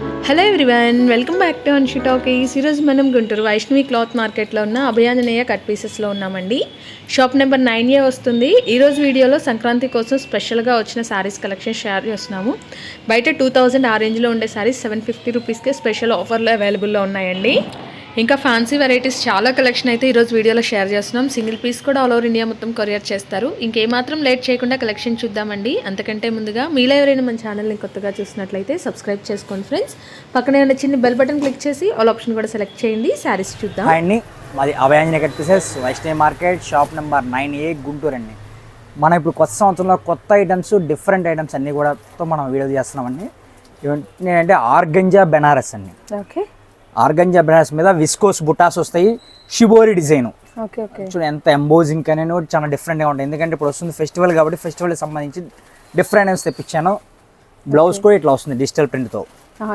Hello everyone welcome back to Anshi Talkies ఈరోజు మనం Guntur Vaishnavi cloth మార్కెట్లో ఉన్న అభయాంజనేయ కట్ పీసెస్లో ఉన్నామండి. షాప్ నెంబర్ నైన్ ఏ వస్తుంది. ఈరోజు వీడియోలో సంక్రాంతి కోసం స్పెషల్గా వచ్చిన శారీస్ కలెక్షన్ షేర్ చేస్తున్నాము. బయట టూ థౌజండ్ ఆ రేంజ్లో ఉండే శారీస్ సెవెన్ ఫిఫ్టీ రూపీస్కే స్పెషల్ ఆఫర్లో అవైలబుల్లో ఉన్నాయండి. ఇంకా ఫ్యాన్సీ వెరైటీస్ చాలా కలెక్షన్ అయితే ఈరోజు వీడియోలో షేర్ చేస్తున్నాం. సింగిల్ పీస్ కూడా ఆల్ ఓవర్ ఇండియా మొత్తం కొరియర్ చేస్తారు. ఇంకేమాత్రం లేట్ చేయకుండా కలెక్షన్ చూద్దామండి. అంతకంటే ముందుగా మీలో ఎవరైనా మన ఛానల్ని కొత్తగా చూసినట్లయితే సబ్స్క్రైబ్ చేసుకోండి ఫ్రెండ్స్ పక్కనే ఉన్న చిన్న బెల్ బటన్ క్లిక్ చేసి ఆల్ ఆప్షన్ కూడా సెలెక్ట్ చేయండి. శారీస్ చూద్దాం. అండి. మాది Abhayanjaneya cut pieces Vaishnavi market shop number nine A Guntur అండి. మనం ఇప్పుడు కొత్త సంవత్సరంలో కొత్త ఐటమ్స్ డిఫరెంట్ ఐటమ్స్ అన్నీ కూడా మనం వీడియో చేస్తున్నామండి. నేనంటే ఆర్గంజా బెనారస్ అండి. ఓకే ఆర్గంజా బెనారస్ మీద విస్కోస్ బుటాస్ వస్తాయి షిబోరి డిజైన్. చూడండి ఎంత ఎంబోజింగ్ కూడా చాలా డిఫరెంట్గా ఉంటుంది. ఎందుకంటే ఇప్పుడు వస్తుంది ఫెస్టివల్ కాబట్టి ఫెస్టివల్కి సంబంధించి డిఫరెంట్ తెప్పించాను. బ్లౌజ్ కూడా ఇట్లా వస్తుంది డిజిటల్ ప్రింట్తో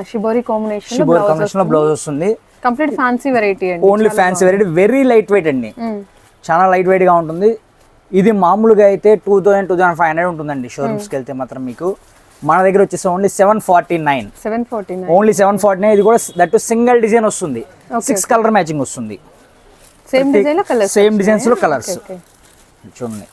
షిబోరి కాంబినేషన్ షిబోరి కాంబినేషన్లో బ్లౌజ్ వస్తుంది. కంప్లీట్ ఫ్యాన్సీ వెరైటీ అండి. Only fancy variety very light weight అండి. చాలా లైట్ వెయిట్గా ఉంటుంది. ఇది మామూలుగా అయితే two thousand two thousand five hundred ఉంటుందండి. షోరూమ్స్కి వెళ్తే మాత్రం మీకు. మన దగ్గర వచ్చేసి only seven forty nine seven forty nine only seven forty nine ఇది కూడా దట్ సింగిల్ డిజైన్ వస్తుంది సిక్స్ కలర్ మ్యాచింగ్ వస్తుంది. సేమ్ డిజైన్లో కలర్ సేమ్ డిజైన్స్లో కలర్స్ చూడండి.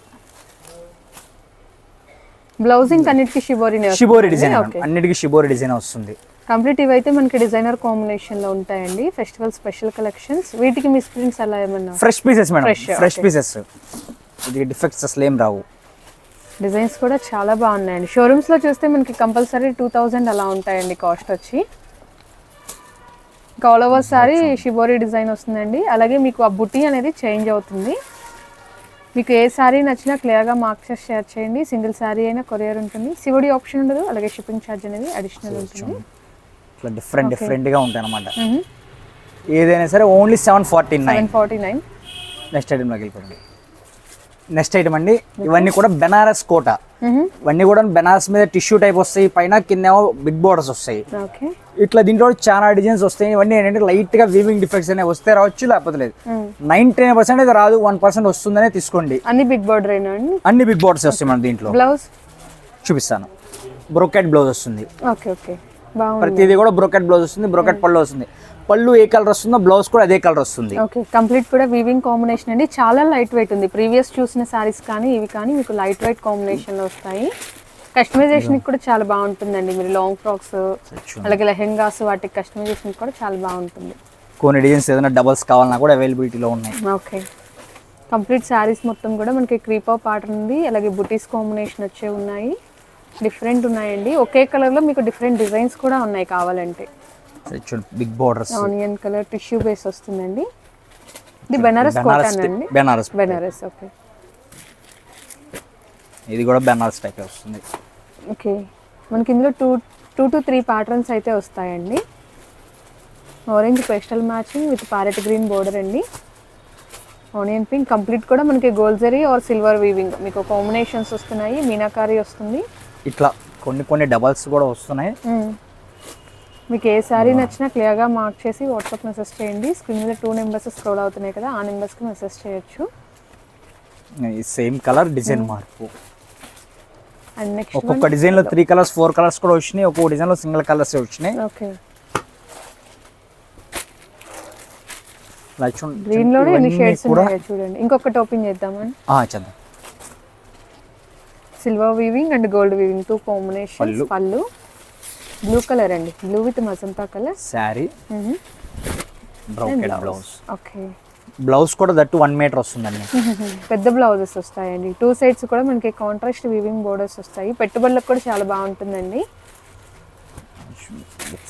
బ్లౌజింగ్ అన్నిటికీ షిబోరి షిబోరి డిజైన్ అన్నిటికీ షిబోరి డిజైన్ వస్తుంది. కంప్లీట్ ఇవైతే మనకి డిజైనర్ కాంబినేషన్లో ఉంటాయండి. ఫెస్టివల్ స్పెషల్ కలెక్షన్స్ వీటికి మిస్ ప్రింట్స్ అలా ఏమన్నా fresh pieces madam. Fresh pieces ఇది డిఫెక్ట్స్ అసలు ఏం రావు. డిజైన్స్ కూడా చాలా బాగున్నాయండి. షోరూమ్స్లో చూస్తే మనకి కంపల్సరీ టూ థౌజండ్ అలా ఉంటాయండి కాస్ట్ వచ్చి. ఇంకా all over saree shibori design వస్తుందండి. అలాగే మీకు ఆ బుట్టి అనేది చేంజ్ అవుతుంది. మీకు ఏ శారీ నచ్చినా క్లియర్గా మార్క్ చేసి షేర్ చేయండి. సింగిల్ శారీ అయినా కొరియర్ ఉంటుంది. సివడి ఆప్షన్ ఉండదు. అలాగే షిప్పింగ్ ఛార్జ్ అనేది అడిషనల్ ఉంటుంది. ఇట్లా డిఫరెంట్ డిఫరెంట్గా ఉంటాయి అనమాట ఏదైనా సరే only seven forty nine forty nine next ఐటెంలోకి వెళ్ళిపోండి నెక్స్ట్ ఐటమ్ అండి. ఇవన్నీ కూడా బెనారస్ కోట. ఇవన్నీ కూడా బెనారస్ మీద టిష్యూ టైప్ వస్తాయి. పైన కిందేమో బిగ్ బోర్డర్స్ వస్తాయి. ఇట్లా దీంట్లో చాలా డిజైన్స్ వస్తాయి. ఇవన్నీ ఏంటంటే లైట్గా వీవింగ్ డిఫెక్ట్స్ అనేవి వస్తే రావచ్చు లేకపోతే లేదు. నైన్టీ నైన్ పర్సెంట్ అయితే రాదు. వన్ పర్సెంట్ వస్తుందనే తీసుకోండి. అన్ని బిగ్ బోర్డర్ అన్ని బిగ్ బోర్డర్స్ వస్తాయి మన దీంట్లో. బ్లౌజ్? చూపిస్తాను. బ్రోకెట్ బ్లౌజ్ వస్తుంది. Okay okay. ప్రతిదీ కూడా బ్రోకెట్ బ్లౌజ్ వస్తుంది బ్రోకెట్ పళ్ళు వస్తుంది. పళ్ళు ఏ కలర్ వస్తుందో బ్లౌజ్ కూడా అదే కలర్ వస్తుంది. ఓకే కంప్లీట్ కూడా వీవింగ్ కాంబినేషన్ అండి. చాలా లైట్ వెయిట్ ఉంది. ప్రీవియస్ చూసిన శారీస్ కానీ ఇవి కానీ మీకు లైట్ వెయిట్ కాంబినేషన్లో వస్తాయి. కస్టమైజేషన్ కూడా చాలా బాగుంటుందండి. మీరు లాంగ్ ఫ్రాక్స్ అలాగే లెహెంగాస్ వాటికి కస్టమైజేషన్ కూడా చాలా బాగుంటుంది. కొన్ని డిజైన్స్ ఏదైనా డబల్స్ కావాలన్నా కూడా అవైలబిలిటీలో ఉన్నాయి. ఓకే. కంప్లీట్ శారీస్ మొత్తం కూడా మనకి క్రీపా ప్యాటర్న్ ఉంది. అలాగే బుటీస్ కాంబినేషన్ వచ్చే ఉన్నాయి. డిఫరెంట్ ఉన్నాయండి. ఒకే కలర్లో మీకు డిఫరెంట్ డిజైన్స్ కూడా ఉన్నాయి కావాలంటే. Big borders onion colour tissue base వస్తుందండి. ఇది బెనారస్ కాటన్ అండి? బెనారస్ బెనారస్ ఓకే. ఇది కూడా బెనారస్ టైప్ వస్తుంది. ఓకే. మనకి ఇందులో two two to three patterns అయితే వస్తాయండి. Orange pastel matching with parrot green border అండి. ఆనియన్ పింక్ కంప్లీట్ కూడా మనకి గోల్జరీ ఆర్ సిల్వర్ వీవింగ్ మీకు కాంబినేషన్స్ వస్తున్నాయి మీనాకారి వస్తుంది. ఇట్లా కొన్ని కొన్ని డబల్స్ కూడా వస్తున్నాయి. మీకు ఏ శారీ నచ్చినా క్లియర్గా మార్క్ చేసి వాట్సాప్ మెసేజ్ చేయండి. స్క్రీన్ మీద టూ నెంబర్స్ స్క్రోల్ అవుతున్నాయి కదా ఆ నెంబర్స్కి మెసేజ్ చేయొచ్చు. సేమ్ కలర్ డిజైన్ మార్పు. అండ్ నెక్స్ట్ ఒక్కొక్క డిజైన్లో త్రీ కలర్స్ ఫోర్ కలర్స్ కూడా వచ్చినాయి. ఒక్కొక్క డిజైన్లో సింగిల్ కలర్స్ వచ్చినాయి. ఓకే. ఇలా చూడండి. గ్రీన్లోనే ఎన్ని షేడ్స్ ఉన్నాయో చూడండి. ఇంకొకటి ఓపెన్ చేద్దామండి ఆ, చేద్దాం. Silver weaving and gold weaving two combination పళ్ళు. పళ్ళు. బ్లూ కలర్ అండి. Blue with magenta colour saree brocade blouse okay blouse కూడా దట్టు వన్ మీటర్ వస్తుందండి. పెద్ద బ్లౌజెస్ వస్తాయండి. టూ సైడ్స్ కూడా మనకి కాంట్రాస్ట్ వీవింగ్ బోర్డర్స్ వస్తాయి. పెట్టుబడులకు కూడా చాలా బాగుంటుందండి.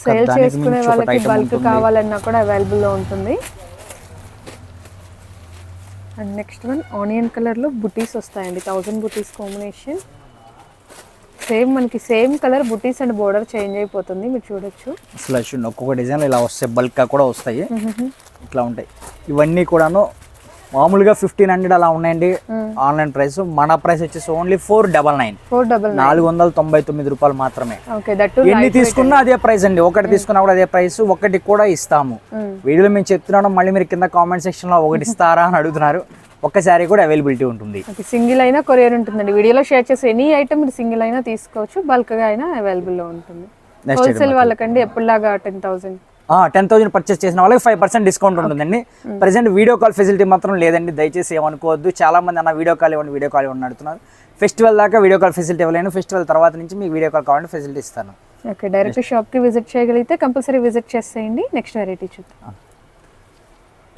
సేల్ దానికి చేసుకునే మించి ఒకటి వాళ్ళకి item బల్క్ ఉంటుంది. కావాలన్నా కూడా అవైలబుల్లో ఉంటుంది. అండ్ నెక్స్ట్ వన్ ఆనియన్ కలర్లో బుటీస్ వస్తాయండి. థౌజండ్ బుటీస్ కాంబినేషన్ సేమ్ మనకి same colour buttis and border change అయిపోతుంది. మీరు చూడొచ్చు. అసలు చూడండి ఒక్కొక్క డిజైన్ ఇలా వస్తాయి బల్క్ కూడా వస్తాయి. ఇట్లా ఉంటాయి. ఇవన్నీ కూడాను మామూలుగా ఫిఫ్టీన్ హండ్రెడ్ అలా ఉన్నాయండి. ఆన్లైన్ ప్రైస్ మన ప్రైస్ వచ్చేసి only four double nine four double నాలుగు వందల తొంభై తొమ్మిది రూపాయలు మాత్రమే. ఎన్ని తీసుకున్నా అదే ప్రైస్ అండి. ఒకటి తీసుకున్నా కూడా అదే ప్రైస్ ఒకటి కూడా ఇస్తాము. వీడియోలో మేము చెప్తున్నాను మళ్ళీ మీరు కింద కామెంట్ సెక్షన్లో ఒకటి ఇస్తారా అని అడుగుతున్నారు. ఒక్కసారి కూడా అవైలబిలిటీ ఉంటుంది. సింగిల్ అయినా కొరియర్ ఉంటుందండి. వీడియోలో షేర్ చేసే ఎనీ ఐటమ్ మీరు సింగిల్ అయినా తీసుకోవచ్చు బల్క్గా అయినా అవైలబుల్లో ఉంటుంది. నెక్స్ట్ హోల్సేల్ వాళ్ళకండి ఎప్పుడులాగా ten thousand ten thousand purchase చేసిన వాళ్ళకి ఫైవ్ పర్సెంట్ డిస్కౌంట్ ఉంటుందండి. ప్రజెంట్ వీడియో కాల్ ఫెసిలిటీ మాత్రం లేదండి. దయచేసి ఏమనుకోవద్దు. చాలా మంది అన్న వీడియో కాల్ ఇవ్వండి వీడియో కాల్ ఇవ్వండి అడుగుతున్నారు. ఫెస్టివల్ దాకా వీడియో కాల్ ఫెసిలిటీ ఇవ్వలేను ఫెస్టివల్ తర్వాత నుంచి మీకు వీడియో కాల్ కావాలంటే ఫెసిలిటీ ఇస్తాను. ఓకే డైరెక్ట్ షాప్కి విజిట్ చేయగలిగితే కంపల్సరీ విజిట్ చేసేయండి. నెక్స్ట్ వెరైటీ చూద్దాం.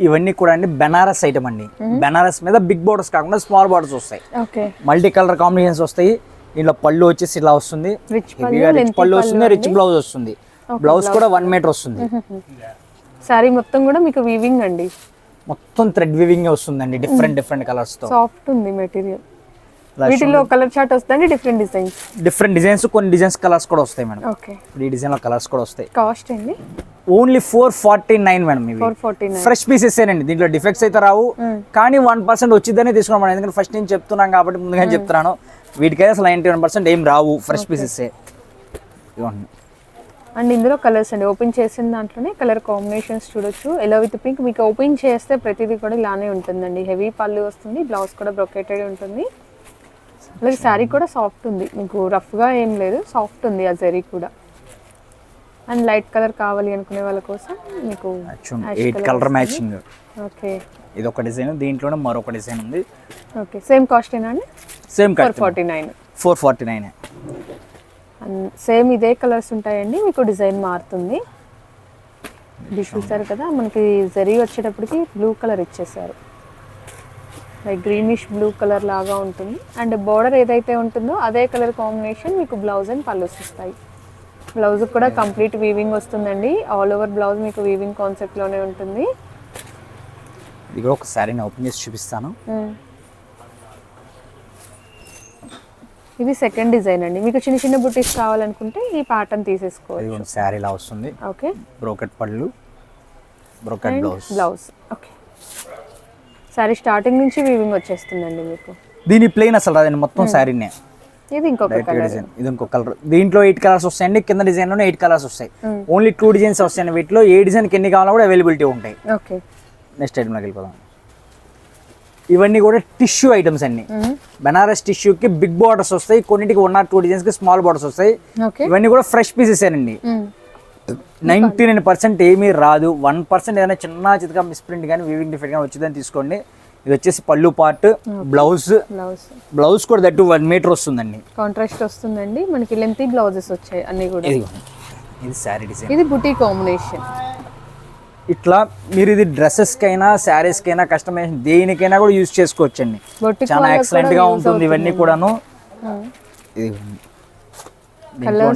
ఇవన్నీ కూడా అండి బెనారస్ ఐటమ్ అండి. బెనారస్ మీద బిగ్ బోర్డర్స్ కాకుండా స్మాల్ బోర్డర్స్ వస్తాయి. మల్టీ కలర్ కాంబినేషన్స్ వస్తాయి. దీంట్లో పళ్ళు వచ్చేసి ఇలా వస్తుంది. రిచ్ పళ్ళు వస్తుంది రిచ్ బ్లౌజ్ వస్తుంది. బ్లౌజ్ కూడా వన్ మీటర్ వస్తుంది. సారీ మొత్తం కూడా మీకు వీవింగ్ అండి. మొత్తం థ్రెడ్ వివింగ్ వస్తుందండి. డిఫరెంట్ డిఫరెంట్ కలర్స్తో. సాఫ్ట్ ఉంది మెటీరియల్ వీటిలో కలర్ చార్ట్ వస్తుందండి డిఫరెంట్ డిజైన్స్ డిఫరెంట్ డిజైన్స్ కొన్ని డిజైన్స్ కలర్స్ కూడా వస్తాయి మేడం. ఓకే ఈ డిజైన్లో కలర్స్ కూడా వస్తాయి. కాస్ట్ అండి? Only four forty nine madam ఇవి. ఫ్రెష్ పీసెస్ ఏనండి దీంట్లో డిఫెక్ట్స్ అయితే రావు. కానీ వన్ పర్సెంట్ వచ్చిందనే తీసుకున్నాం మేడం. ఎందుకంటే ఫస్ట్ నేను చెప్తున్నాను కాబట్టి ముందుగానే చెప్తున్నాను. వీటికైతే అసలు నైంటీ వన్ పర్సెంట్ ఏం రావు. ఫ్రెష్ పీసెస్ ఇవ్వండి. అండ్ ఇందులో కలర్స్ అండి. ఓపెన్ చేసిన దాంట్లోనే కలర్ కాంబినేషన్స్ చూడొచ్చు. ఎలా విత్ పింక్ మీకు ఓపెన్ చేస్తే ప్రతిదీ కూడా ఇలానే ఉంటుందండి. హెవీ పళ్ళు వస్తుంది బ్లౌజ్ కూడా బ్రొకేటెడ్ ఉంటుంది. అలాగే శారీ కూడా సాఫ్ట్ ఉంది. మీకు రఫ్గా ఏం లేదు సాఫ్ట్ ఉంది ఆ జరీ కూడా. అండ్ లైట్ కలర్ కావాలి అనుకునే వాళ్ళ కోసం మీకు ఎయిట్ కలర్ మ్యాచింగ్ ఓకే ఇది ఒక డిజైన్ దీంట్లోనే మరొక డిజైన్ ఉంది. ఓకే సేమ్ కాస్ట్ ఏనా అండి? Same four forty nine four forty nine same ఇదే కలర్స్ ఉంటాయండి మీకు డిజైన్ మారుతుంది. ఇది చూసారు కదా మనకి జరీ వచ్చేటప్పటికి బ్లూ కలర్ ఇచ్చేసారు. లైక్ గ్రీనిష్ బ్లూ కలర్ లాగా ఉంటుంది. అండ్ బార్డర్ ఏదైతే ఉంటుందో అదే కలర్ కాంబినేషన్ మీకు బ్లౌజ్ అండ్ పళ్ళుస్ వస్తాయి బ్లౌజ్ కూడా కంప్లీట్ వీవింగ్ వస్తుందండి. ఆల్ ఓవర్ బ్లౌజ్ మీకు వీవింగ్ కాన్సెప్ట్లోనే ఉంటుంది. ఇది కూడా ఒక శారీని ఓపెన్ చేసి చూపిస్తాను మ్మ్. ఇది సెకండ్ డిజైన్ అండి. మీకు చిన్న చిన్న బుటీస్ కావాలనుకుంటే ఈ ప్యాటర్న్ తీసేసుకోవచ్చు. శారీ ఇలా వస్తుంది. Okay brocade pallu brocade blouse blouse okay sari starting నుంచి వీవింగ్ వచ్చేస్తుందండి మీకు. దీని ప్లెయిన్ అసలు రాదండి మొత్తం శారీనే ఇది ఇంకొక డిజైన్ ఇది ఇంకో కలర్ దీంట్లో ఎయిట్ కలర్స్ వస్తాయండి కింద డిజైన్లోనే ఎయిట్ కలర్స్ వస్తాయి. ఓన్లీ టూ డిజైన్స్ వస్తాయండి వీటిలో. ఏ డిజైన్కి ఎన్ని కావాలో కూడా అవైలబిలిటీ ఉంటాయి. ఓకే నెక్స్ట్ ఐటమ్లోకి వెళ్ళిపోదాం. ఇవన్నీ కూడా టిష్యూ ఐటమ్స్ అన్ని. బనారస్ టిష్యూకి బిగ్ బార్డర్స్ వస్తాయి కొన్నిటికి వన్ ఆర్ టూ డిజైన్స్కి స్మాల్ బార్డర్స్ వస్తాయి. ఇవన్నీ కూడా ఫ్రెష్ పీసెస్ అండి నైంటీ నైన్ పర్సెంట్ ఏమీ రాదు. వన్ పర్సెంట్ ఏదైనా చిన్న చితగా మిస్ప్రింట్ కానీ వీవింగ్ డిఫెక్ట్ కానీ వచ్చిందని తీసుకోండి. ఇది వచ్చేసి పళ్ళు పార్ట్ బ్లౌజ్ బ్లౌజ్ కూడా దట్టు వన్ మీటర్ వస్తుందండి. కాంట్రాస్ట్ వస్తుందండి. మనకి లెంతీ బ్లౌజెస్ వచ్చాయి అన్ని కూడా. ఇది ఇది శారీ డిజైన్ ఇది బుటీ కాంబినేషన్ ఇట్లా మీరు ఇది డ్రెస్సెస్కైనా శారీస్కైనా కస్టమైజేషన్ దేనికైనా కూడా యూజ్ చేసుకోవచ్చండి. చాలా ఎక్సలెంట్గా ఉంటుంది ఇవన్నీ కూడాను.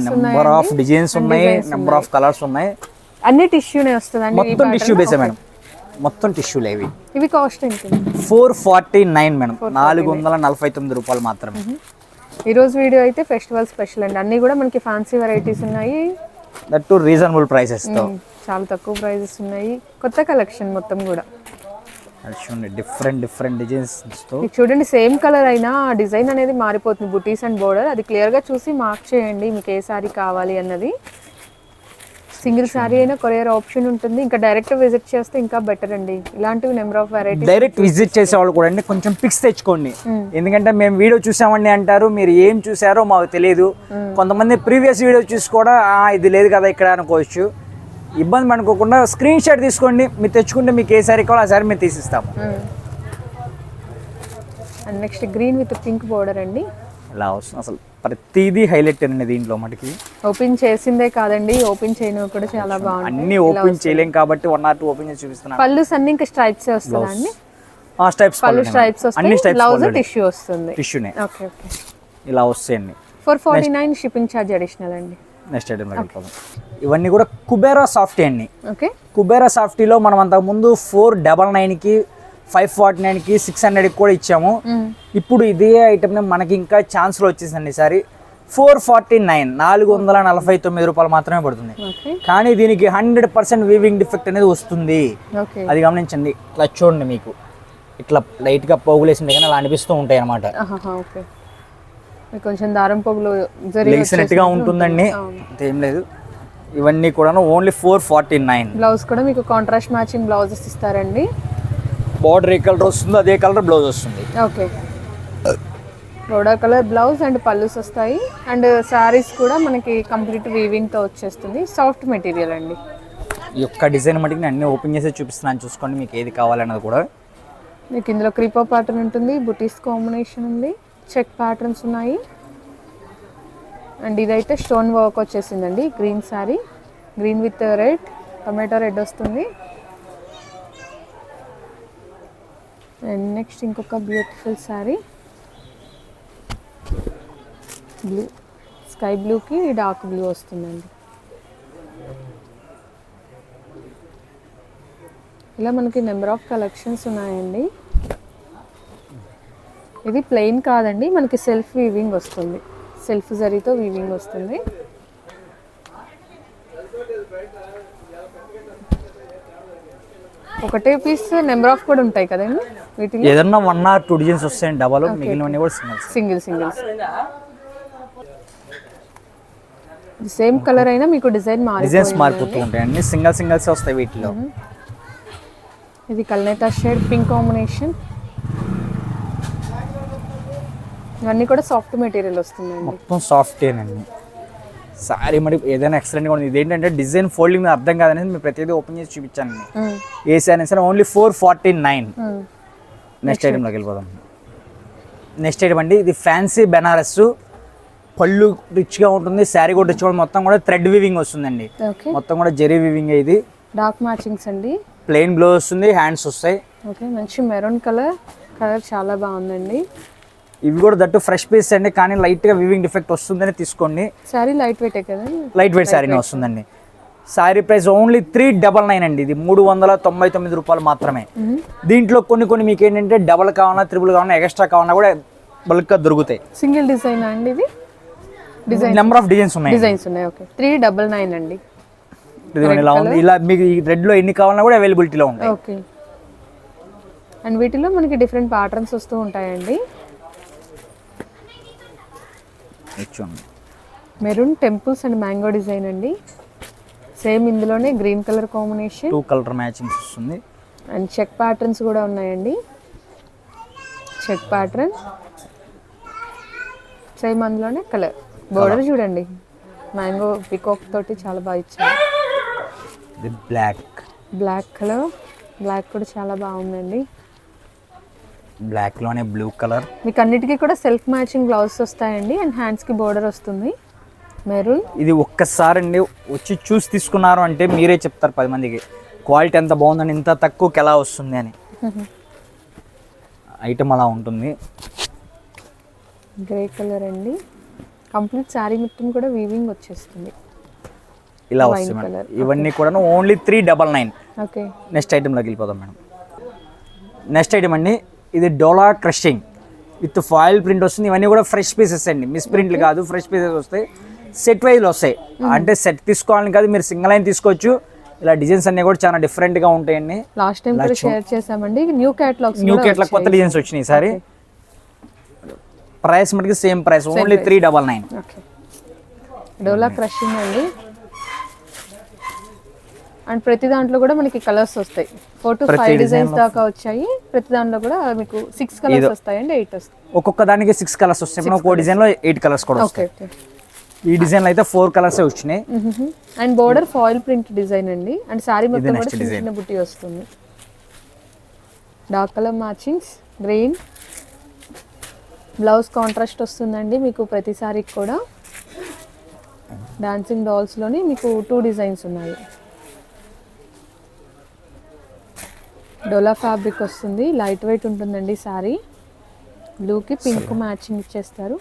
నెంబర్ ఆఫ్ డిజైన్స్ ఉన్నాయి నెంబర్ ఆఫ్ కలర్స్ ఉన్నాయి. అన్ని టిష్యూనే వస్తుందండి మొత్తం టిష్యూ. బేసే మేడం. మొత్తం టిష్యూలే ఇవి. ఇవి కాస్ట్ ఎంత ఫోర్ ఫార్టీ నైన్ మేడం నాలుగు వందల నలభై తొమ్మిది రూపాయలు మాత్రమే. ఈ రోజు వీడియో అయితే ఫెస్టివల్ స్పెషల్ అండి. అన్ని కూడా మనకి ఫ్యాన్సీ వెరైటీస్ ఉన్నాయి. దట్ టు రీజనబుల్ ప్రైసెస్తో మ్మ్. చాలా తక్కువ ప్రైజెస్ ఉన్నాయి. కొత్త కలెక్షన్ మొత్తం కూడా. డిఫరెంట్ డిఫరెంట్ డిజైన్స్ చూడండి సేమ్ కలర్ అయినా డిజైన్ అనేది మారిపోతుంది. బుటీస్ అండ్ బోర్డర్ అది క్లియర్గా చూసి మార్క్ చేయండి మీకు ఏ సారీ కావాలి అన్నది. సింగిల్ సారీ అయినా కొరియర్ ఆప్షన్ ఉంటుంది. ఇంకా డైరెక్ట్ విజిట్ చేస్తే ఇంకా బెటర్ అండి. ఇలాంటివి number of varieties direct visit చేసే వాళ్ళు కూడా అండి. కొంచెం పిక్స్ తెచ్చుకోండి. ఎందుకంటే మేము వీడియో చూసామండి అంటారు. మీరు ఏం చూసారో మాకు తెలియదు కొంతమంది ప్రీవియస్ వీడియో చూసి కూడా "ఆ, ఇది లేదు కదా ఇక్కడ అనుకోవచ్చు. ఇబ్బంది పడుకోకుండా స్క్రీన్ షాట్ తీసుకోండి. మీరు తెచ్చుకుంటే మీకు ఏ సారీ కావాలో ఆ సారీ మేము తీసిస్తాము. And next green with pink border అండి. ఇలా వస్తుంది అసలు. ప్రతిదీ హైలైట్ అండి దీంట్లో మటుకి. ఓపెన్ చేసిందే కాదండి ఓపెన్ చేయనివి కూడా చాలా బాగుంది అన్ని ఓపెన్ చేయలేం కాబట్టి వన్ ఆర్ టూ ఓపెన్ చేసి చూపిస్తున్నాను. పళ్ళు అన్ని ఇంకా స్ట్రైప్స్ వస్తుందా అండి? ఆ స్టైప్స్ పళ్ళు స్ట్రైప్స్ అన్ని స్టైప్స్ బ్లౌజ్ టిష్యూ వస్తుంది. టిష్యూనే ఓకే ఓకే ఇలా వస్తాయండి. Four forty nine shipping charge additional అండి. నెక్స్ట్ ఐటమ్ ఇవన్నీ కూడా కుబేరా సాఫ్ట్ అండి. ఓకే కుబేరా సాఫ్టీలో మనం అంతకుముందు ఫోర్ డబల్ నైన్కి ఫైవ్ ఫార్టీ నైన్కి సిక్స్ హండ్రెడ్కి కూడా ఇచ్చాము. ఇప్పుడు ఇదే ఐటమ్ని మనకి ఇంకా ఛాన్స్లో వచ్చేసిందండి ఈసారి ఫోర్ ఫార్టీ నైన్ నాలుగు వందల నలభై తొమ్మిది రూపాయలు మాత్రమే పడుతుంది. కానీ దీనికి హండ్రెడ్ పర్సెంట్ వీవింగ్ డిఫెక్ట్ అనేది వస్తుంది. అది గమనించండి. ఇట్లా చూడండి మీకు. ఇట్లా లైట్గా పోగులేసిండే కానీ అలా అనిపిస్తూ ఉంటాయి అనమాట కొంచెం దారం పొగులు జరిగి లేసినట్టుగా ఉంటుందండి. అంతేం లేదు. ఇవన్నీ కూడా only four forty nine. Blouse కూడా మీకు కాంట్రాస్ట్ మ్యాచింగ్ బ్లౌజెస్ ఇస్తారండి. బార్డర్ ఏ కలర్ వస్తుందో అదే కలర్ బ్లౌజ్ వస్తుంది. ఓకే. రోడా కలర్ బ్లౌజ్ అండ్ పళ్ళుస్ వస్తాయి. అండ్ శారీస్ కూడా మనకి కంప్లీట్ వీవింగ్తో వచ్చేస్తుంది. సాఫ్ట్ మెటీరియల్ అండి. ఈ యొక్క డిజైన్ మటుకు నేను అన్ని ఓపెన్ చేసి చూపిస్తున్నాను. చూసుకోండి మీకు ఏది కావాలన్నది కూడా. మీకు ఇందులో క్రీపో ప్యాటర్న్ ఉంటుంది బుటీస్ కాంబినేషన్ ఉంది చెక్ ప్యాటర్న్స్ ఉన్నాయి. అండ్ ఇదైతే స్టోన్ వర్క్ వచ్చేసిందండి green sari green with red tomato red వస్తుంది. అండ్ నెక్స్ట్ ఇంకొక బ్యూటిఫుల్ శారీ బ్లూ స్కై బ్లూకి డార్క్ బ్లూ వస్తుందండి. ఇలా మనకి నెంబర్ ఆఫ్ కలెక్షన్స్ ఉన్నాయండి. ఇది ప్లెయిన్ కాదండి మనకి సెల్ఫ్ వీవింగ్ వస్తుంది. సెల్ఫ్ జరీతో వీవింగ్ వస్తుంది. ఒకటే పీస్ నెంబర్ ఆఫ్ కూడా ఉంటాయి కదండి వీటిలో? ఏదన్నా వన్ ఆర్ టూ డిజైన్స్ వస్తాయండి. డబల్ మిగిలినవన్నీ కూడా singles single singles same colour అయినా మీకు డిజైన్ మారి డిజైన్స్ మారిపోతూ ఉంటాయండి. సింగిల్ సింగిల్స్ వస్తాయి వీటిలో. ఇది కల్నేత షేడ్ పింక్ కాంబినేషన్ ఇవన్నీ కూడా సాఫ్ట్ మెటీరియల్ వస్తుందండి. మొత్తం సాఫ్ట్వేనండి సారీ మరి ఏదైనా ఎక్సలెంట్గా ఉంది. ఇదేంటంటే డిజైన్ ఫోల్డింగ్ మీద అర్థం కాదనేది మీరు ప్రతిదీ ఓపెన్ చేసి చూపించాను మ్మ్. ఏ సారీ సరే only four forty nine hmm. Next ఐటెంలోకి వెళ్ళిపోదాం. నెక్స్ట్ ఐటమ్ అండి ఇది ఫ్యాన్సీ బెనారస్ పళ్ళు రిచ్గా ఉంటుంది శారీ కూడా ఉంటుంది. మొత్తం కూడా థ్రెడ్ వివింగ్ వస్తుందండి. ఓకే మొత్తం కూడా జెరీ వివింగ్ ఇది. డార్క్ మ్యాచింగ్స్ అండి. ప్లెయిన్ బ్లౌజ్ వస్తుంది హ్యాండ్స్ వస్తాయి. ఓకే మంచి మెరూన్ కలర్ కలర్ చాలా బాగుందండి. ఇవి కూడా దట్టు ఫ్రెష్ పీస్ అండి కానీ లైట్గా వివింగ్ డిఫెక్ట్ వస్తుందని తీసుకోండి. శారీ లైట్ వెయిటే కదండి లైట్ వెయిట్ శారీనే వస్తుందండి. Sari price only three double nine అండి ఇది మూడు వందల తొంభై తొమ్మిది రూపాయలు మాత్రమే. దీంట్లో కొన్ని కొన్ని మీకు ఏంటంటే డబల్ కావాలన్నా త్రిబుల్ కావాలన్నా ఎక్స్ట్రా కావాలన్నా కూడా బల్క్గా దొరుకుతాయి. సింగిల్ డిజైన్ అండి ఇది? డిజైన్. నెంబర్ ఆఫ్ డిజైన్స్ ఉన్నాయి డిజైన్స్ ఉన్నాయి ఓకే. త్రీ డబల్ నైన్ అండి. ఇలా ఉంది. ఇలా మీకు ఈ రెడ్లో ఎన్ని కావాలన్నా కూడా అవైలబిలిటీలో ఉంటాయి. ఓకే. అండ్ వీటిలో మనకి డిఫరెంట్ ప్యాటర్న్స్ వస్తూ ఉంటాయండి. Maroon temples and mango design అండి. సేమ్ ఇందులోనే green colour combination. Two colour matchings వస్తుంది. అండ్ చెక్ ప్యాటర్న్స్ కూడా ఉన్నాయండి. Check pattern. సేమ్ అందులోనే కలర్. బోర్డర్ చూడండి. మ్యాంగో పికాక్ తోటి చాలా బాగా ఇచ్చారు. బ్లాక్. Black colour. బ్లాక్ కూడా చాలా బాగుందండి. బ్లాక్లోనే బ్లూ కలర్. మీకు అన్నిటికీ కూడా సెల్ఫ్ మ్యాచింగ్ బ్లౌజ్ వస్తాయండి అండ్ హ్యాండ్స్కి బోర్డర్ వస్తుంది. మెరూన్. ఇది ఒక్కసారి అండి వచ్చి చూసి తీసుకున్నారు అంటే మీరే చెప్తారు పది మందికి. క్వాలిటీ ఎంత బాగుందని ఇంత తక్కువకి ఎలా వస్తుంది అని. ఐటమ్ అలా ఉంటుంది. గ్రే కలర్ అండి. కంప్లీట్ శారీ మొత్తం కూడా వీవింగ్ వచ్చేస్తుంది. ఇలా వస్తుంది మేడం. ఇవన్నీ కూడా only three double nine okay next ఐటెంలోకి వెళ్ళిపోదాం మేడం. నెక్స్ట్ ఐటమ్ అండి ఇది Dola crushing with foil print వస్తుంది. ఇవన్నీ కూడా ఫ్రెష్ పీసెస్ అండి. మిస్ ప్రింట్లు కాదు ఫ్రెష్ పీసెస్ వస్తాయి. సెట్ వైజ్లో వస్తాయి. అంటే సెట్ తీసుకోవాలని కాదు మీరు సింగిల్ లైన్ తీసుకోవచ్చు. ఇలా డిజైన్స్ అన్నీ కూడా చాలా డిఫరెంట్గా ఉంటాయండి. లాస్ట్ టైం కూడా షేర్ చేసామండి న్యూ క్యాటలాగ్స్ న్యూ కొత్త డిజైన్స్ వచ్చినాయి ఈసారి. ప్రైస్ మటుకు same price only three double nine Dola crushing అండి. అండ్ ప్రతి దాంట్లో కూడా మనకి కలర్స్ వస్తాయి. ఫోర్ టు ఫైవ్ డిజైన్స్ దాకా వచ్చాయి. ప్రతి దాంట్లో కూడా మీకు సిక్స్ కలర్స్ వస్తాయండి ఎయిట్ వస్తాయి. ఒక్కొక్క దానికి సిక్స్ కలర్స్ వస్తాయి. మనం ఒక్కో డిజైన్లో ఎయిట్ కలర్స్ కూడా ఓకే వస్తాయి. ఓకే ఈ డిజైన్లో అయితే ఫోర్ కలర్సే వచ్చినాయి. And border foil print design అండి. అండ్ శారీ మొత్తం కూడా చిన్న బుట్టి వస్తుంది. Dark colour matchings green blouse contrast వస్తుందండి మీకు ప్రతి సారీకి కూడా. డాన్సింగ్ డాల్స్లోని మీకు టూ డిజైన్స్ ఉన్నాయి. డోలా ఫ్యాబ్రిక్ వస్తుంది. లైట్ వెయిట్ ఉంటుందండి శారీ బ్లూకి పింక్ మ్యాచింగ్ ఇచ్చేస్తారు.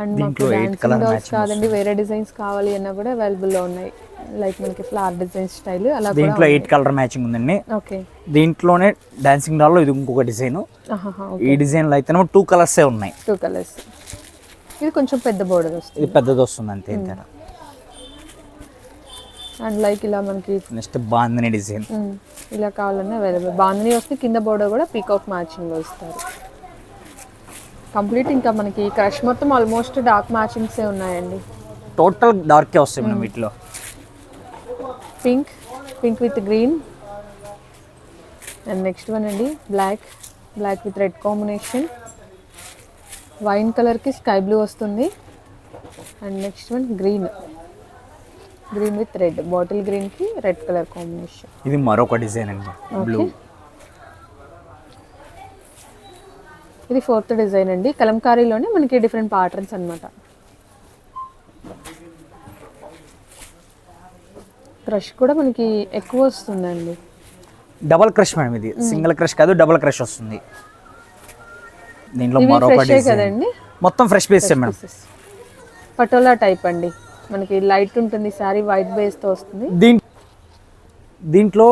అండ్ మాకు డాన్సింగ్ కాదండి వేరే డిజైన్స్ కావాలి అన్నా కూడా అవైలబుల్లో ఉన్నాయి. లైక్ మనకి ఫ్లవర్ డిజైన్ స్టైల్ అలా దీంట్లో ఎయిట్ కలర్ మ్యాచింగ్ ఉందండి. ఓకే దీంట్లోనే డాన్సింగ్ డాల్లో ఇది ఇంకొక డిజైన్ ఈ డిజైన్లో అయితేనేమో టూ కలర్సే ఉన్నాయి. టూ కలర్స్ ఇది కొంచెం పెద్ద బోర్డర్ వస్తుంది. ఇది పెద్దది వస్తుంది అంతే అండ్ లైక్ ఇలా మనకి నెక్స్ట్ బాందని డిజైన్. ఇలా కావాలన్నా అవైలబుల్ బాగుంది వస్తే కింద బోర్డర్ కూడా పీకాక్ మ్యాచింగ్ ఇస్తారు. కంప్లీట్ ఇంకా మనకి క్రష్ మొత్తం ఆల్మోస్ట్ డార్క్ మ్యాచింగ్సే ఉన్నాయండి. టోటల్ డార్కే వస్తాయి మనం వీటిలో. Pink pink with green and next one అండి black black with red combination wine కలర్కి స్కై బ్లూ వస్తుంది. And next one green green with red bottle గ్రీన్కి రెడ్ కలర్ కాంబినేషన్ ఇది మరొక డిజైన్ అండి. బ్లూ ఇది ఫోర్త్ డిజైన్ అండి. కలంకారీలోనే మనకి డిఫరెంట్ ప్యాటర్న్స్ అన్నమాట. క్రష్ కూడా మనకి ఎక్కువ వస్తుందండి. డబల్ క్రష్ మేడం ఇది. సింగిల్ క్రష్ కాదు డబల్ క్రష్ వస్తుంది. దీంట్లో మరొక కదండి. మొత్తం fresh piece madam. Patola type అండి. మనకి లైట్ ఉంటుంది సారీ వైట్ బేస్తో వస్తుంది. దీంట్లో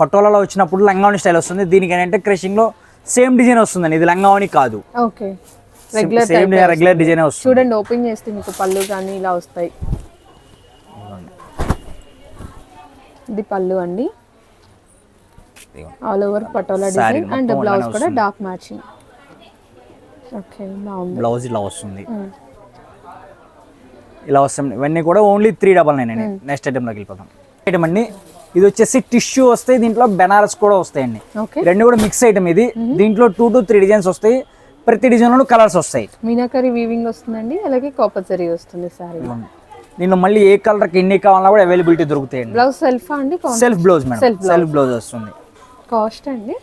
పటోలాలో వచ్చినప్పుడు లంగావని స్టైల్ వస్తుంది. దీనికి ఏంటంటే క్రషింగ్లో సేమ్ డిజైన్ వస్తుందండి. ఇది లంగావని కాదు. Okay. Regular same regular design వస్తుంది. చూడండి ఓపెన్ చేస్తే మీకు పళ్ళు కానీ ఇలా వస్తాయి. ఇది పళ్ళు అండి. All over Patola design and blouse కూడా. డార్క్ మ్యాచింగ్ ఓకే బ్లౌజ్ ఇలా వస్తుంది. ఇలా వస్తుంది ఇవన్నీ కూడా ఓన్లీ త్రీ డబల్ నైన్ అండి. నెక్స్ట్ ఐటెంలోకి వెళ్ళిపోతాం ఐటమ్ అండి. ఇది వచ్చేసి టిష్యూ వస్తాయి దీంట్లో బెనారస్ కూడా వస్తాయండి. రెండు కూడా మిక్స్ ఐటమ్ ఇది. దీంట్లో టూ టు త్రీ డిజైన్స్ వస్తాయి. ప్రతి డిజైన్లోనూ కలర్స్ వస్తాయి. మీనాకరి వీవింగ్ వస్తుందండి అలాగే కాపర్ జరీ వస్తుంది సారీ దీనిలో మళ్ళీ ఏ కలర్కి ఎన్ని కావాలన్నా కూడా అవైలబిలిటీ దొరుకుతాయండి. బ్లౌజ్ సెల్ఫా అండి self blouse madam. Self blouse వస్తుంది. కాస్ట్ అండి?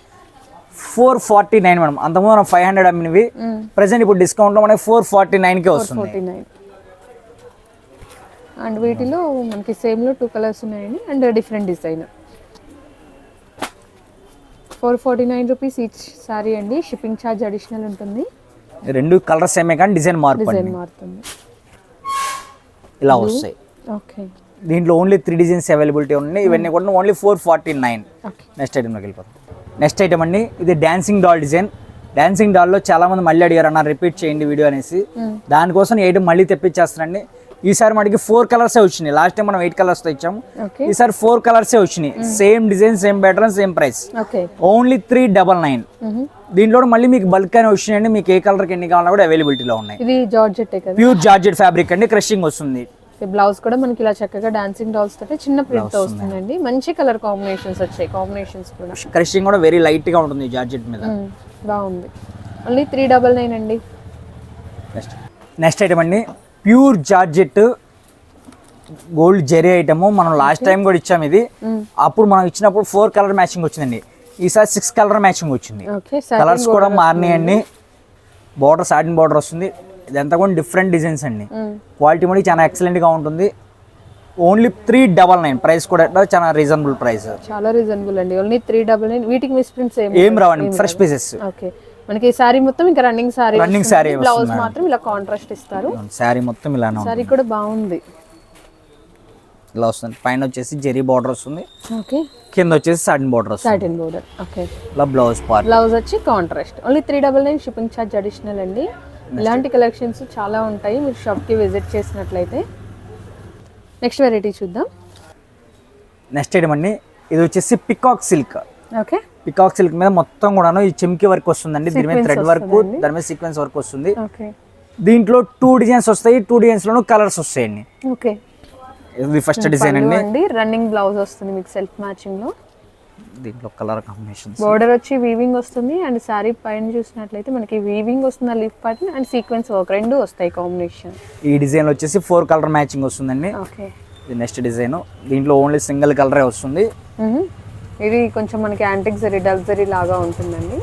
Four forty nine madam. అంతకుముందు మనం ఫైవ్ హండ్రెడ్ అమ్మినవి. ప్రెసెంట్ ఇప్పుడు డిస్కౌంట్లో మనకి ఫోర్ ఫార్టీ నైన్కే వస్తుంది. నైన్ అండ్ వీటిలో మనకి సేమ్లో టూ కలర్స్ ఉన్నాయండి. And different design four forty nine rupees each sari అండి. షిప్పింగ్ ఛార్జ్ అడిషనల్ ఉంటుంది. రెండు కలర్స్ ఏమే కానీ డిజైన్ మార్పు డిజైన్ మారుతుంది. ఇలా వస్తాయి. ఓకే దీంట్లో ఓన్లీ త్రీ డిజైన్స్ అవైలబిలిటీ ఉన్నాయి. ఇవన్నీ కూడా only four forty nine next ఐటెంలోకి వెళ్ళిపోతాం నెక్స్ట్ ఐటమ్ అండి. ఇది డాన్సింగ్ డాల్ డిజైన్ డాన్సింగ్ డాల్లో చాలా మంది మళ్ళీ అడిగారు అన్న రిపీట్ చేయండి వీడియో అనేసి. దానికోసం ఎయిట్ మళ్ళీ తెప్పించేస్తానండి. ఈసారి మనకి ఫోర్ కలర్సే వచ్చినాయి. లాస్ట్ టైం మనం ఎయిట్ కలర్స్తో ఇచ్చాము. ఓకే ఈసారి ఫోర్ కలర్సే వచ్చినాయి. Same design same pattern same price okay only three double nine దీంట్లో మళ్ళీ మీకు బల్క్ అని వచ్చినాయండి. మీకు ఏ కలర్కి ఎన్ని కావాలన్నా కూడా అవైలబిలిటీలో ఉన్నాయి. ప్యూర్ జార్జెట్ ఫ్యాబ్రిక్ అండి. క్రషింగ్ వస్తుంది. బ్లౌజ్ కూడా మనకి ఇలా చక్కగా డాన్సింగ్ డాల్స్ తోటి చిన్న ప్రింట్తో వస్తుందండి. మంచి కలర్ కాంబినేషన్స్ వచ్చాయి. కాంబినేషన్స్ కూడా. క్రషింగ్ కూడా వెరీ లైట్గా ఉంటుంది జార్జెట్ మీద. మ్మ్. బాగుంది. ఓన్లీ త్రీ డబల్ నైన్ అండి. నెక్స్ట్ నెక్స్ట్ ఐటమ్ అండి. Pure georgette gold zari item మనం లాస్ట్ టైం కూడా ఇచ్చాము ఇది. అప్పుడు మనం ఇచ్చినప్పుడు ఫోర్ కలర్ మ్యాచింగ్ వచ్చిందండి. ఈసారి సిక్స్ కలర్ మ్యాచింగ్ వచ్చింది. కలర్స్ కూడా మారినాయండి బార్డర్ సాటిన్ బార్డర్ వస్తుంది. ఇదంతా కూడా డిఫరెంట్ డిజైన్స్ అండి. క్వాలిటీ కూడా చాలా excellent గా ఉంటుంది. Only three double nine price కూడా చాలా రీజనబుల్ ప్రైస్ చాలా రీజనబుల్ అండి. ఓన్లీ త్రీ డబల్ నైన్ వీటికి మిస్ ప్రింట్స్ ఏం రావండి ఫ్రెష్ పీసెస్ ఓకే మనకి సారీ మొత్తం ఇంకా running sari Running saree blouse మాత్రం ఇలా కాంట్రాస్ట్ ఇస్తారు. శారీ మొత్తం ఇలానే ఉంటుంది. సారీ కూడా బాగుంది. ఇలా వస్తుంది. పైన వచ్చేసి జెరీ బార్డర్ వస్తుంది. ఓకే కింద వచ్చేసి సాటిన్ బార్డర్ వస్తుంది. సాటిన్ బోర్డర్ ఓకే ఇలా బ్లౌజ్ పార్ట్ బ్లౌజ్ వచ్చి contrast only three double nine shipping charge additional అండి. ఇలాంటి కలెక్షన్స్ చాలా ఉంటాయి. మీరు షాప్కి విజిట్ చేసినట్లయితే. నెక్స్ట్ వెరైటీ చూద్దాం. నెక్స్ట్ ఐటమ్ అండి. ఇది వచ్చేసి peacock silk okay. Peacock silk మీద మొత్తం కూడాను ఈ చెమ్కి వర్క్ వస్తుందండి. దీని మీద థ్రెడ్ వర్క్. దాని మీద సీక్వెన్స్ వర్క్ వస్తుంది. ఓకే. దీంట్లో టూ డిజైన్స్ వస్తాయి. టూ డిజైన్స్ లోను కలర్స్ వస్తాయండి. ఓకే. ఇది ఫస్ట్ డిజైన్ అండి. రన్నింగ్ బ్లౌజ్ వస్తుంది మీకు సెల్ఫ్ మ్యాచింగ్లో. దీంట్లో కలర్ కాంబినేషన్స్ బోర్డర్ వచ్చి వీవింగ్ వస్తుంది అండ్ శారీ పైన చూసినట్లయితే మనకి వీవింగ్ వస్తుంది leaf part and sequence work రెండు వస్తాయి కాంబినేషన్ ఈ డిజైన్ వచ్చేసి ఫోర్ కలర్ మ్యాచింగ్ వస్తుందండి. ఓకే. నెక్స్ట్ డిజైన్ దీంట్లో ఓన్లీ సింగిల్ కలరే వస్తుంది. ఇది కొంచెం మనకి యాంటిక్ జరీ డల్ జరీ లాగా ఉంటుందండి.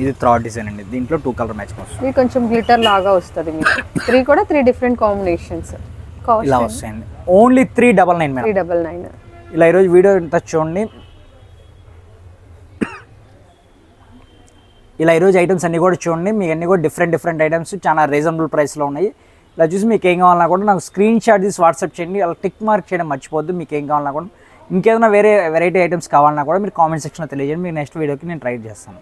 ఇది థర్డ్ డిజైన్ అండి. దీంట్లో టూ కలర్ వస్తుంది ఇది కొంచెం గ్లిటర్ లాగా వస్తుంది మీకు. త్రీ కూడా త్రీ డిఫరెంట్ కాంబినేషన్స్ ఇలా వస్తాయండి. Only three double nine three double nine ఇలా ఈరోజు వీడియో ఇంత చూడండి. ఇలా ఈరోజు ఐటమ్స్ అన్నీ కూడా చూడండి. మీకు అన్ని కూడా డిఫరెంట్ డిఫరెంట్ ఐటమ్స్ చాలా రీజనబుల్ ప్రైస్లో ఉన్నాయి. ఇలా చూసి మీకు ఏం కావాలన్నా కూడా నాకు స్క్రీన్ షాట్ తీసి వాట్సాప్ చేయండి. అలా టిక్ మార్క్ చేయడం మర్చిపోద్దు మీకు ఏం కావాలన్నా కూడా ఇంకేదైనా వేరే వెరైటీ ఐటమ్స్ కావాలన్నా కూడా మీరు కామెంట్ సెక్షన్లో తెలియజేయండి. మీకు నెక్స్ట్ వీడియోకి నేను ట్రై చేస్తాను.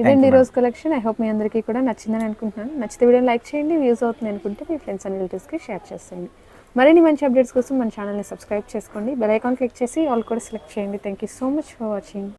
ఇదండి ఈరోజు కలెక్షన్ ఐ హోప్ మీ అందరికీ కూడా నచ్చిందని అనుకుంటున్నాను. నచ్చితే వీడియో లైక్ చేయండి వ్యూస్ అవుతుంది అనుకుంటే మీ ఫ్రెండ్స్ అండ్ రిలేటివ్స్కి షేర్ చేసేయండి. మరిన్ని మంచి అప్డేట్స్ కోసం మన ఛానల్ని సబ్స్క్రైబ్ చేసుకోండి. బెల్ ఐకాన్ క్లిక్ చేసి ఆల్ కూడా సెలెక్ట్ చేయండి. Thank you so much for watching